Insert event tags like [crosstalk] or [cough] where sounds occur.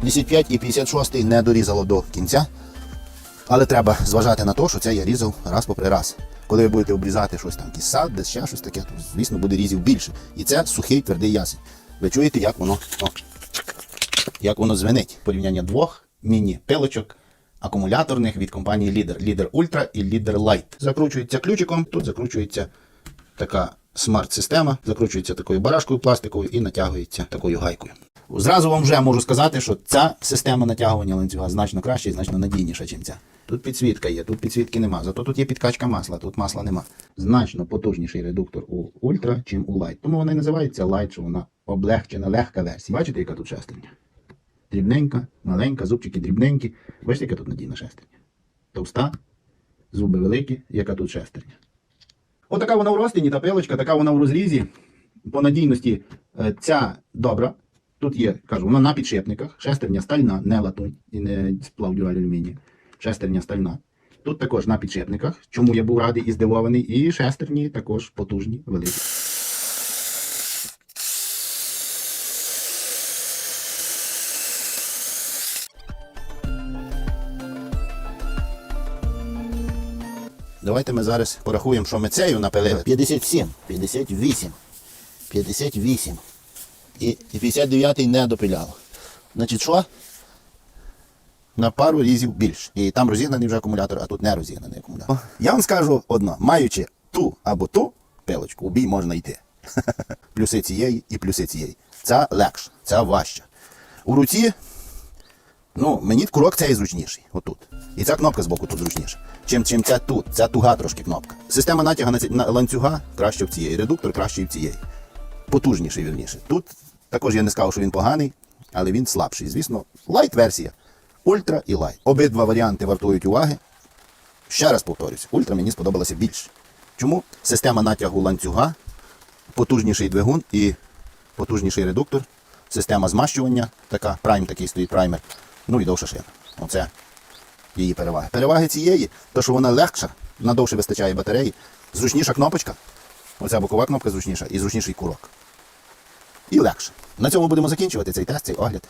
55 і 56 не дорізало до кінця. Але треба зважати на те, що це я різав раз попри раз. Коли ви будете обрізати щось там, кіса, десь ще щось таке, то, звісно, буде різів більше. І це сухий твердий ясень. Ви чуєте, як воно о, як воно звенить. Порівняння двох міні-пилочок акумуляторних від компанії Leader. Leader Ultra і Leader Light. Закручується ключиком, тут закручується така смарт-система, закручується такою барашкою пластиковою і натягується такою гайкою. Зразу вам вже можу сказати, що ця система натягування ланцюга значно краща і значно надійніша, ніж ця. Тут підсвітка є, тут підсвітки нема, зато тут є підкачка масла, тут масла нема. Значно потужніший редуктор у Ultra, чим у Light. Тому вона і називається Light, що вона облегчена, легка версія. Бачите, яка тут шестерня? Дрібненька, маленька, зубчики дрібненькі. Бачите, яка тут надійна шестерня? Товста, зуби великі, яка тут шестерня. Отака вона у розтині, та пилочка, така вона у розрізі. По надійності е, ця добра. Тут є, кажу, вона на підшипниках, шестерня стальна, не латунь і не сплав дюраль алюмінію. Шестерня стальна. Тут також на підшипниках, чому я був радий і здивований, і шестерні також потужні, великі. Давайте ми зараз порахуємо, що ми цею напилили. 57, 58, 58. І, і 59 не допиляв. Значить, що? На пару різів більше. І там розігнаний вже акумулятор, а тут не розігнаний акумулятор. Я вам скажу одно: маючи ту або ту пилочку, у бій можна йти. [laughs] плюси цієї і плюси цієї. Ця легша, ця важча. У руці Ну, мені курок цей зручніший, отут. І ця кнопка з боку тут зручніша. Чим, чим ця тут, ця туга трошки кнопка. Система натяга на, ці- на ланцюга краще в цієї, редуктор краще в цієї. Потужніший, вірніше. Тут також я не сказав, що він поганий, але він слабший. Звісно, лайт версія. Ультра і лайт. Обидва варіанти вартують уваги. Ще раз повторюсь, ультра мені сподобалося більше. Чому? Система натягу ланцюга, потужніший двигун і потужніший редуктор, система змащування, така, прайм такий стоїть праймер, ну і довша шина. Оце її переваги. Переваги цієї, то що вона легша, надовше вистачає батареї, зручніша кнопочка, оця бокова кнопка зручніша і зручніший курок. І легше. На цьому будемо закінчувати цей тест, цей огляд.